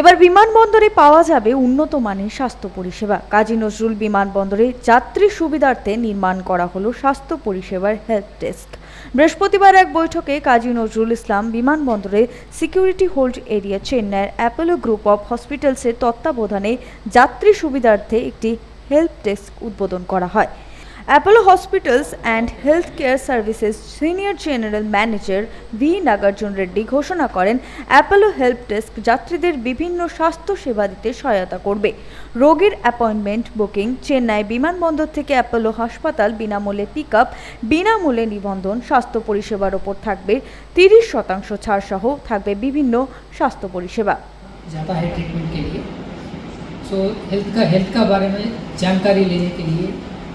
এবার বিমানবন্দরে পাওয়া যাবে উন্নত মানের স্বাস্থ্য পরিষেবা। কাজী নজরুল বিমানবন্দরে যাত্রী সুবিধার্থে নির্মাণ করা হলো স্বাস্থ্য পরিষেবার হেল্প ডেস্ক। বৃহস্পতিবার এক বৈঠকে কাজী নজরুল ইসলাম বিমানবন্দরে সিকিউরিটি হোল্ড এরিয়া চেন্নাইয়ের অ্যাপোলো গ্রুপ অফ হসপিটালসের তত্ত্বাবধানে যাত্রী সুবিধার্থে একটি হেল্প ডেস্ক উদ্বোধন করা হয়। Apollo hospitals and health care services senior general manager V Nagarjun Reddy ঘোষণা করেন অ্যাপোলো হেল্প ডেস্ক যাত্রীদের বিভিন্ন স্বাস্থ্য সেবা দিতে সহায়তা করবে রোগীর অ্যাপয়েন্টমেন্ট বুকিং চেন্নাই বিমানবন্দর থেকে অ্যাপোলো হাসপাতাল বিনামূল্যে পিক আপ বিনামূল্যে নিবন্ধন স্বাস্থ্য পরিষেবার ওপর থাকবে তিরিশ শতাংশ ছাড় সহ থাকবে বিভিন্ন স্বাস্থ্য পরিষেবা जाता है ट्रीटमेंट के लिए सो हेल्थ का हेल्थ का बारे में जानकारी लेने के लिए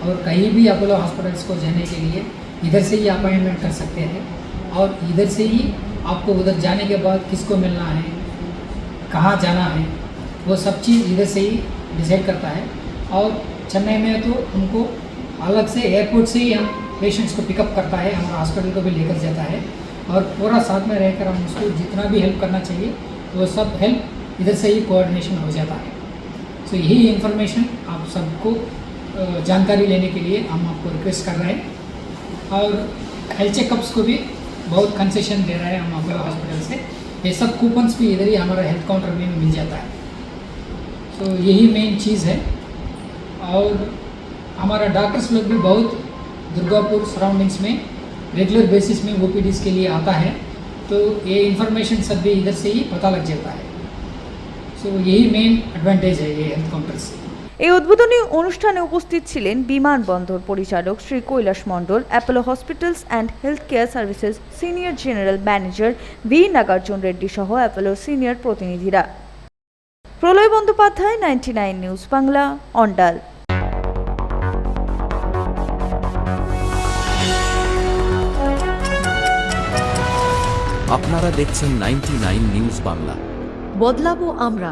और कहीं भी अपोलो हॉस्पिटल्स को जाने के लिए इधर से ही अपॉइंटमेंट कर सकते हैं और इधर से ही आपको उधर जाने के बाद किसको मिलना है, कहाँ जाना है, वो सब चीज़ इधर से ही डिसाइड करता है। और चेन्नई में तो उनको अलग से एयरपोर्ट से ही हम पेशेंट्स को पिकअप करता है हमारा हॉस्पिटल को भी लेकर जाता है। और पूरा साथ में रहकर हम उसको जितना भी हेल्प करना चाहिए, वो सब हेल्प इधर से ही कोऑर्डिनेशन हो जाता है। सो यही इन्फॉर्मेशन आप सबको जानकारी लेने के लिए हम आपको रिक्वेस्ट कर रहे हैं। और हेल्थ चेकअप्स को भी बहुत कंसेशन दे रहे हैं हम अपोलो हॉस्पिटल से। ये सब कूपन्स भी इधर ही हमारा हेल्थ काउंटर में मिल जाता है। तो यही मेन चीज़ है। और हमारा डॉक्टर्स लोग भी बहुत दुर्गापुर सराउंडिंग्स में रेगुलर बेसिस में ओ के लिए आता है। तो ये इन्फॉर्मेशन सब भी इधर से ही पता लग जाता है। सो so, यही मेन एडवांटेज है ये हेल्थ काउंटर से। এই উদ্বোধনী অনুষ্ঠানে উপস্থিত ছিলেন বিমানবন্দর পরিচালক Shri Kailash Mondal Apollo hospitals and health care services senior general manager V Nagarjun Reddy সহ অ্যাপোলোর সিনিয়র প্রতিনিধিরা। Pralay Bandyopadhyay ninety nine news Bangla Andal. আপনারা দেখছেন নাইনটি নিউজ বাংলা। বদলাবো আমরা।